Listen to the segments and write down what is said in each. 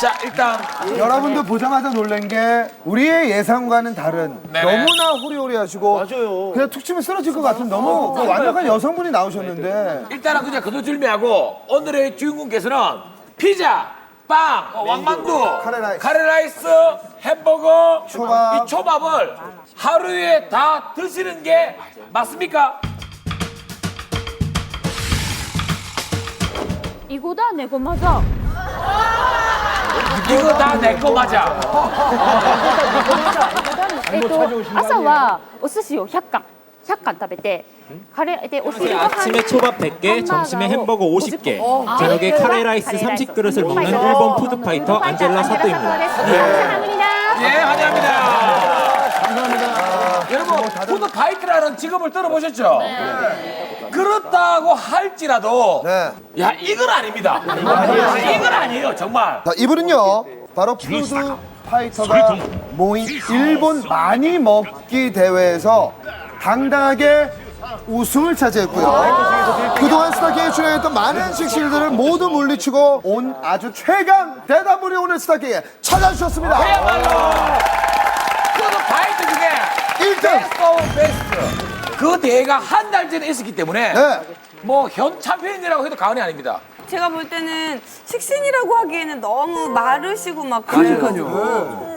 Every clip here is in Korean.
자 일단 여러분도 보자마자 놀란 게 우리의 예상과는 다른 네네. 너무나 호리호리하시고 맞아요. 그냥 툭 치면 쓰러질 것 같은 너무 그 완벽한 여성분이 나오셨는데 일단은 그냥 거두절미하고 오늘의 주인공께서는 피자, 빵, 어, 왕만두, 카레라이스. 카레라이스, 햄버거, 초밥. 이 초밥을 하루에 다 드시는 게 맞습니까? 이거 다 내 거 맞아. 이거 다 내 거 맞아. えっと朝はお寿司を100貫100貫食べてカレーでお昼ご飯 아침에 초밥 100개, 점심에 햄버거 50개, 저녁에 카레라이스 30그릇을 먹는 일본 푸드파이터 안젤라 사토입니다. 감사합니다. 예, 환영합니다. 감사합니다. 여러분, 푸드파이트라는 직업을 들어보셨죠? 그렇다고 할지라도 네. 야 이건 아닙니다. 이건 아니에요 정말. 자, 이분은요 바로 푸드 파이터가 모인 일본 많이 먹기 대회에서 당당하게 우승을 차지했고요. 그동안 스타킹에 출연했던 많은 식실들을 모두 물리치고 온 아주 최강 대담물이 오늘 스타킹에 찾아주셨습니다. 그야말로 푸드 파이트 중에 1등! 베스트 오브 베스트. 그 대회가 한 달 전에 있었기 때문에 네. 뭐 현 챔피언이라고 해도 과언이 아닙니다. 제가 볼 때는 식신이라고 하기에는 너무 마르시고 막 그래가지고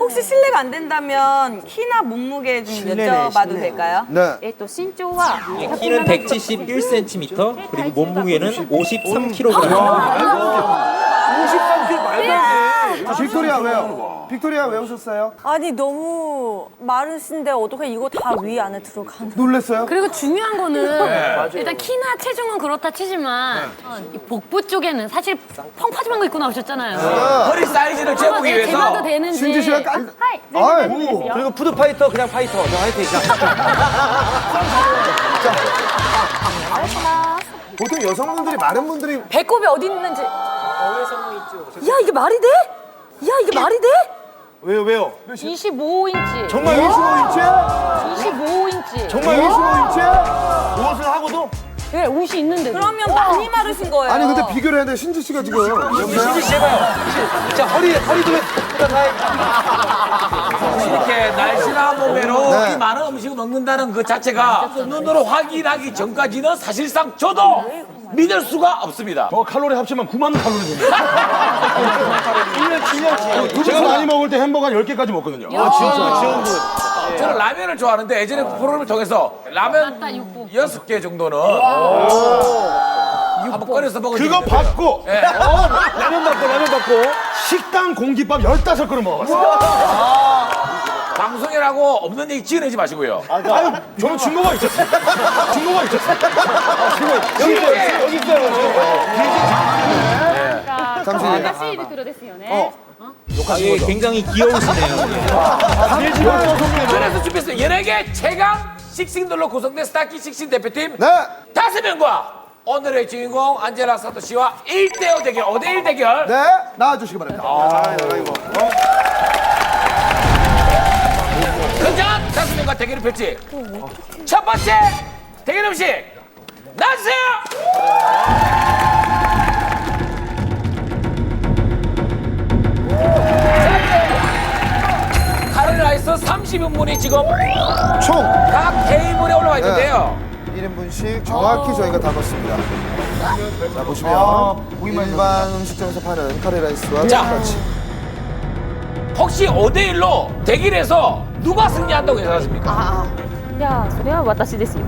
혹시 실례가 안 된다면 키나 몸무게 좀 여쭤봐도 될까요? 네. えっと身長は 키는 171cm, 그리고 몸무게는 53kg. 아, 빅토리아 왜요? 빅토리아 왜 오셨어요? 아니 너무 마르신데 어떻게 이거 다 위 안에 들어가는? 놀랬어요? 그리고 중요한 거는 네, 일단 키나 체중은 그렇다 치지만 이 복부 쪽에는 사실 펑퍼짐한 거 입고 나오셨잖아요. 네. 네. 허리 사이즈를 어, 재보기 위해서. 제가도 되는지. 신지 씨가 깐. 아, 그리고 푸드 파이터 그냥 파이터. 저 화이팅. 아, 보통 여성분들이 많은 분들이 배꼽이 어디 있는지. 야 이게 말이 돼? 야 이게 말이 돼? 왜요 왜요 25인치. 정말 25인치? 25인치. 정말 25인치? 무엇을 하고도 왜 옷이 있는데. 그러면 많이 마르신 거예요. 아니 근데 비교를 해야 돼 신지 씨가 지금 신지 씨 해봐요 자 허리 허리도 이렇게 날씬한 몸매로 네. 이 많은 음식을 먹는다는 그 자체가 눈으로 확인하기 전까지는 사실상 저도 믿을 수가 없습니다. 저 칼로리 합치면 9만 칼로리 됩니다. 1년 7년치. 제가 많이 먹을 때 햄버거 한 10개까지 먹거든요. 저는 라면을 좋아하는데 예전에 그 프로그램을 통해서 라면 맞다, 육부. 여섯 개 정도는 한번 꺼내서 먹은 적이 그거 있는데요. 받고 예. 라면 받고 라면 받고 식당 공깃밥 15그릇 먹어봤어요. 방송이라고 없는 얘기 지어내지 마시고요. 아유, 저는 증거가 있었어요. 증거가 있었어요. 여기 있어요. 여기 있어요. 잠시 正しい袋ですよね。 예, 굉장히 귀여우시네요. 그래서 준비했어요. 연예계 최강 식신들로 구성된 스타키 식신 대표팀 네 다섯 명과 오늘의 주인공 안젤라 사토 씨와 1대5 대결, 5대1 대결. 네, 나와주시기 바랍니다. 아, 굉장 펼치 첫 번째 대결 음식 나주세요. 카레라이스 30인분이 지금 총 각 테이블에 올라와 있는데요. 1인분씩 정확히 저희가 다 넣습니다. 자, 보시면 일반 음식점에서 파는 카레 라이스와 자. 똑같이. 혹시 5대1로 대결해서 누가 승리한다고 예상하십니까? じゃあそれは私ですよ。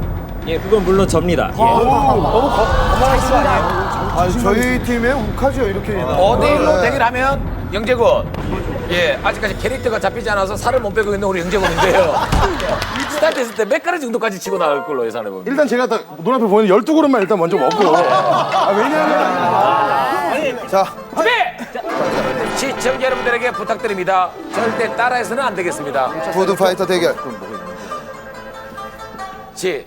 예, 그건 물론 접니다. 예. 아, 저희 팀에 욱하죠, 이렇게. 5대1로 네. 대결하면 영재군 예 아직까지 캐릭터가 잡히지 않아서 살을 못 빼고 있는 우리 영재군인데요 스타트 했을 때 몇 가지 정도까지 치고 나갈 걸로 예상해 봅니다 일단 제가 딱 눈앞에 보이는 12그릇만 일단 먼저 먹고. 아, 왜냐면. 자, 준비 시청자 여러분들에게 부탁드립니다. 절대 따라해서는 안 되겠습니다. 푸드파이터 대결. 시